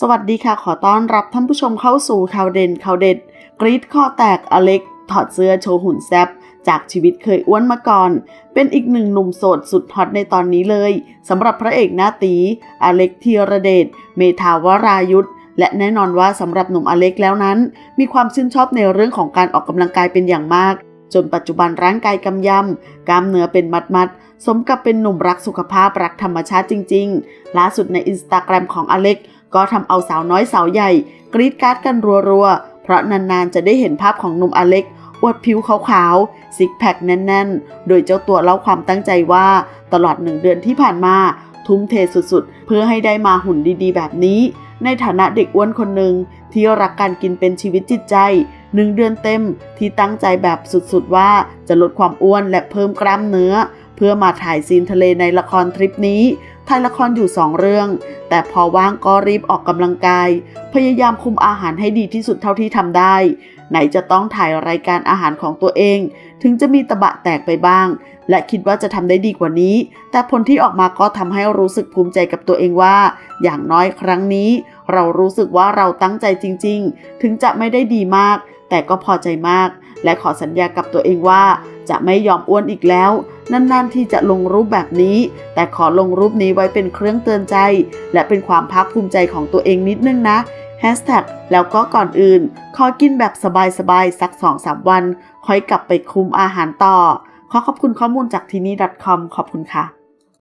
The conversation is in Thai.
สวัสดีค่ะขอต้อนรับท่านผู้ชมเข้าสู่ข่าวเด่นข่าวเด็ด กรีดข้อแตกอเล็ก ถอดเสื้อโชว์หุ่นแซบจากชีวิตเคยอ้วนมาก่อน เป็นอีกหนึ่งหนุ่มโสดสุดฮอตในตอนนี้เลยสำหรับพระเอกหน้าตีอเล็กธีรเดชเมธาวรายุทธและแน่นอนว่าสำหรับหนุ่มอเล็กแล้วนั้น มีความชื่นชอบในเรื่องของการออกกำลังกายเป็นอย่างมาก จนปัจจุบันร่างกายกำยำกล้ามเนื้อเป็นมัดๆสมกับเป็นหนุ่มรักสุขภาพรักธรรมชาติจริง ๆ ล่าสุดในอินสตาแกรมของอเล็ก ก็ทำเอาสาวน้อยสาวใหญ่ กรีดการ์ดกันรัวๆ เพราะนานๆจะได้เห็นภาพของหนุ่มอเล็กอวดผิวขาวๆซิกแพคแน่นๆ โดยเจ้าตัวเล่าความตั้งใจว่าตลอดหนึ่งเดือนที่ผ่านมา ทุ่มเทสุดๆ เพื่อให้ได้มาหุ่นดีๆ แบบนี้ ในฐานะเด็กอ้วนคนหนึ่งที่รักการกินเป็นชีวิตจิตใจหนึ่งเดือนเต็มที่ตั้งใจแบบสุดๆว่าจะลดความอ้วนและเพิ่มกล้ามเนื้อ เพื่อมาถ่ายซีนทะเลในละครทริปนี้ถ่ายละครอยู่2เรื่อง แต่พอว่างก็รีบออกกำลังกาย พยายามคุมอาหารให้ดีที่สุดเท่าที่ทำได้ ไหนจะต้องถ่ายรายการอาหารของตัวเอง ถึงจะมีตะบะแตกไปบ้าง และคิดว่าจะทำได้ดีกว่านี้ แต่ผลที่ออกมาก็ทำให้รู้สึกภูมิใจกับตัวเองว่า อย่างน้อยครั้งนี้ เรารู้สึกว่าเราตั้งใจจริง ๆ ถึงจะไม่ได้ดีมาก แต่ก็พอใจมาก และขอสัญญากับตัวเองว่า จะไม่ยอมอ้วนอีกแล้ว นานๆที่จะลงรูปแบบนี้ แต่ขอลงรูปนี้ไว้เป็นเครื่องเตือนใจ และเป็นความภาคภูมิใจของตัวเองนิดนึงนะแฮชแท็กแล้วก็ก่อนอื่น ขอกินแบบสบายๆ สัก 2-3 วัน ค่อยกลับไปคุมอาหารต่อ ขอขอบคุณข้อมูลจากที่นี่ .com ขอบคุณค่ะ